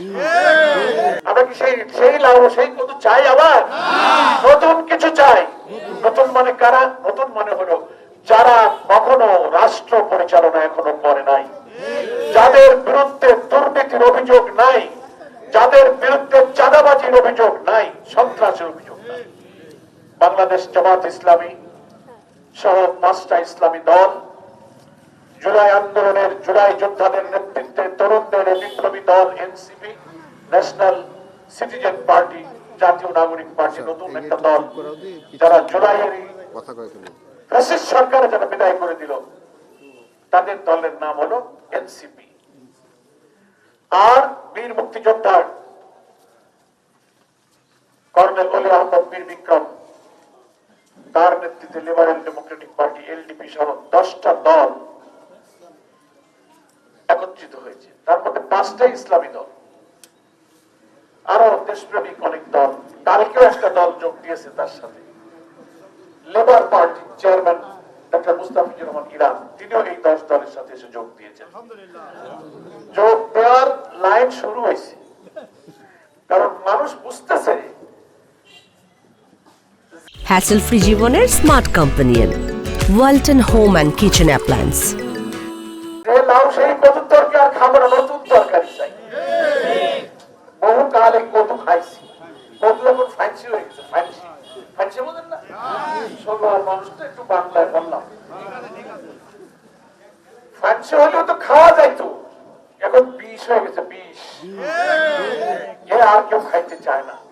কি সেই সেই লাউ, সেই কত চাই আবার? নতুন কিছু চাই। নতুন মানে কারা? নতুন মানে হলো যারা কখনো রাষ্ট্র পরিচালনা এখনও করে নাই। যাদের বিরুদ্ধে দুর্নীতির অভিযোগ নাই, যাদের বিরুদ্ধে চাঁদাবাজির অভিযোগ নাই, সন্ত্রাসের অভিযোগ নাই। বাংলাদেশ জামাত ইসলামী সহ পাঁচটা ইসলামী দল জুলাই আন্দোলনের জুলাই যোদ্ধাদের নেতৃত্বে তরুণদের বিপ্লবী দল এনসিপি ন্যাশনাল সিটিজেন পার্টি জাতীয় নাগরিক পার্টি নতুন একটা দল যারা জুলাইয়ের তুমি ফ্যাসিস্ট সরকার যারা বিদায় করে দিল তাদের দলের নাম হলো এনসিপি। আর বীর মুক্তিযোদ্ধার কর্নেল অলি আহমদ বীর বিক্রম তার নেতৃত্বে লিবারেল ডেমোক্রেটিক পার্টি এলডিপি সহ দশটা দল একত্রিত হয়েছে। তার মধ্যে পাঁচটা ইসলামী দল। আরও দেশপ্রেমিক অনেক দল কালকেও একটা দল যোগ দিয়েছে তার সাথে। Labour party chairman doctor Mustafizur Rahman Iran তিনিও এই দশ দলের সাথে এসে যোগ দিয়েছেন। যোগ দেওয়ার লাইন শুরু হয়েছে। কারণ মানুষ বুঝতেছে হ্যাসেল ফ্রি জীবনের smart companion Walton home and kitchen appliance যে লাউ সেই কদুর বহু কত ফাইসি খাইছি রকম ফ্যান্সি হয়ে গেছে ফ্যান্সি ফ্যান্সি বোঝেন না? ষোলো মানুষ তো একটু বাংলায় বললাম। ফ্যান্সি হলেও তো খাওয়া যাইতো। এখন বিষ হয়ে গেছে, বিষ। এ, আর কেউ খাইতে চায় না।